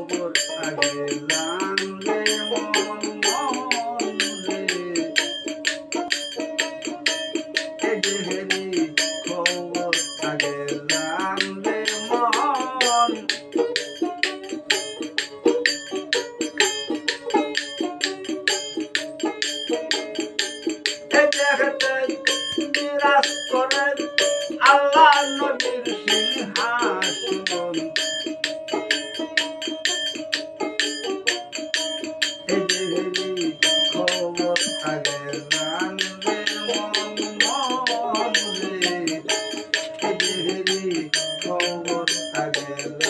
খবর আগে জানলে খবর আগে জানলে মন। দেখতে Hello.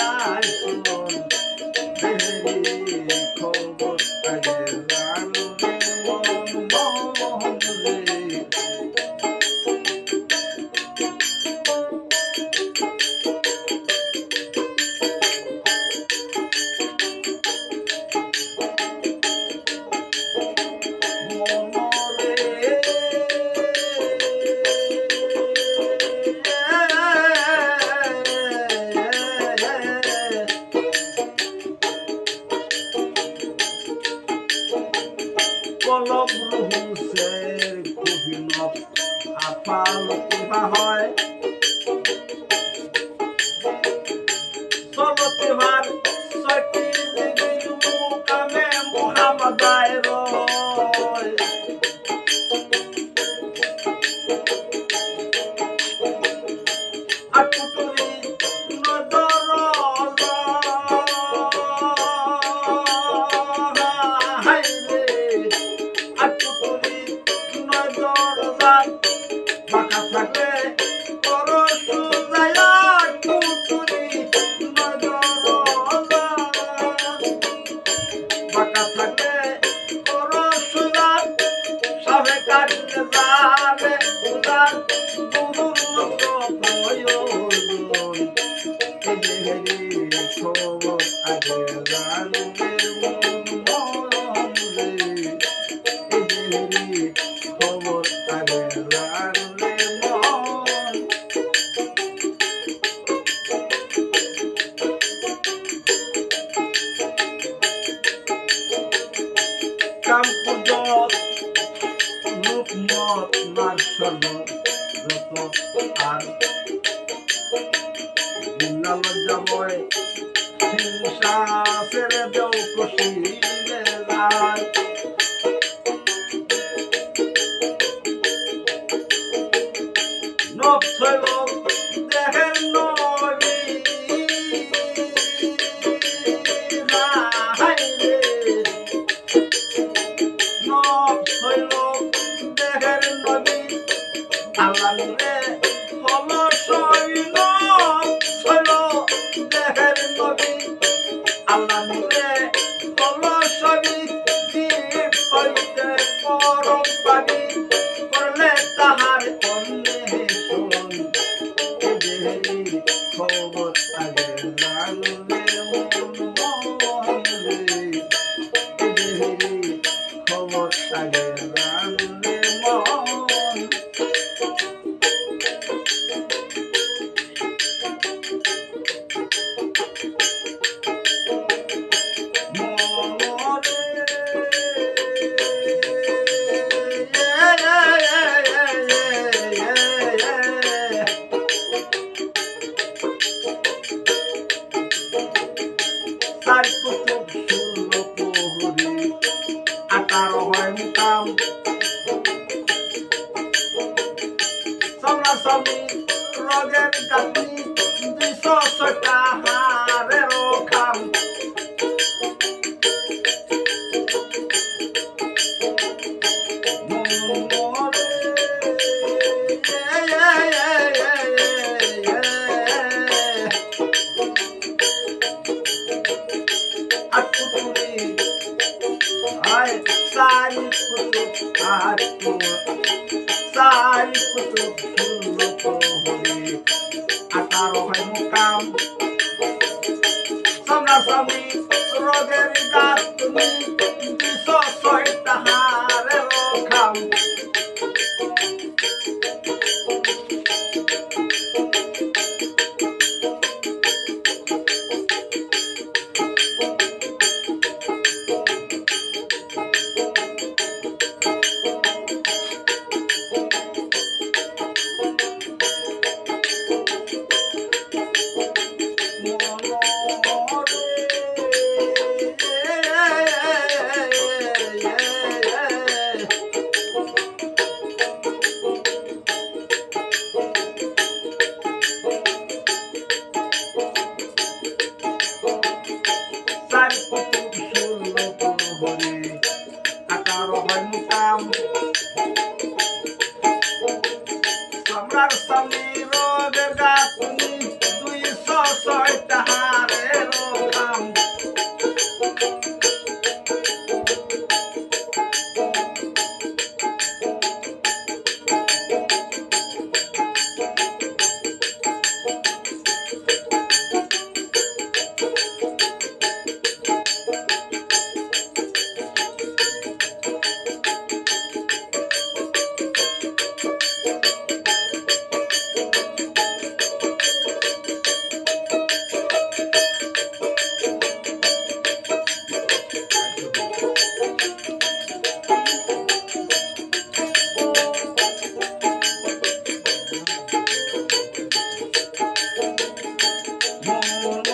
আর வாழ்வோம் campo de Nup, not, not, not, কষ্ট আর বিনা লজ্জাময় হিংসা ছেড়ে দেও কষি বেলার নব আল্লাহ হলো সবই Tchau. সামনাসামনি রোদের গাছ তুমি দুশো ছয়টা ছয়টা হারের খাম moon.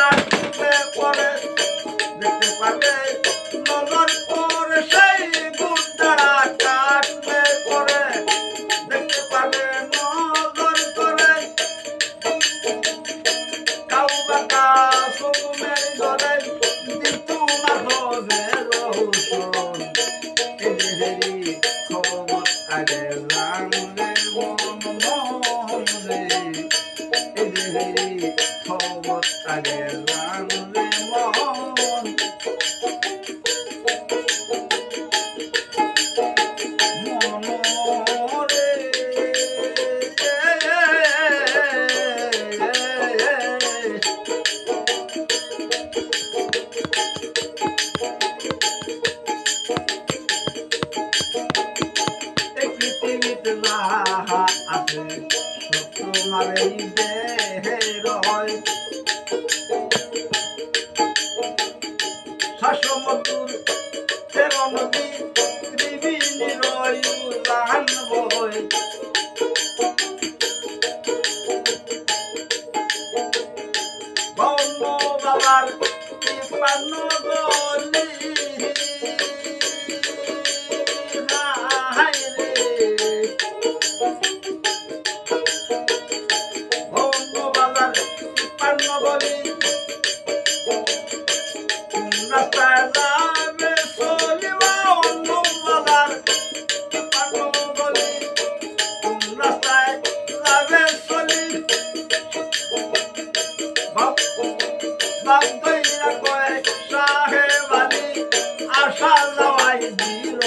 মুর্দারা কাটলে পরে দেখতে পাবে নজর পরে সেই মুর্দারা কাটলে পরে দেখতে পাবে নজর করে কাউবাকা সুমের ঘরে দিতু না ধরে এদেরি খবর আগে জানলে মন নদী you.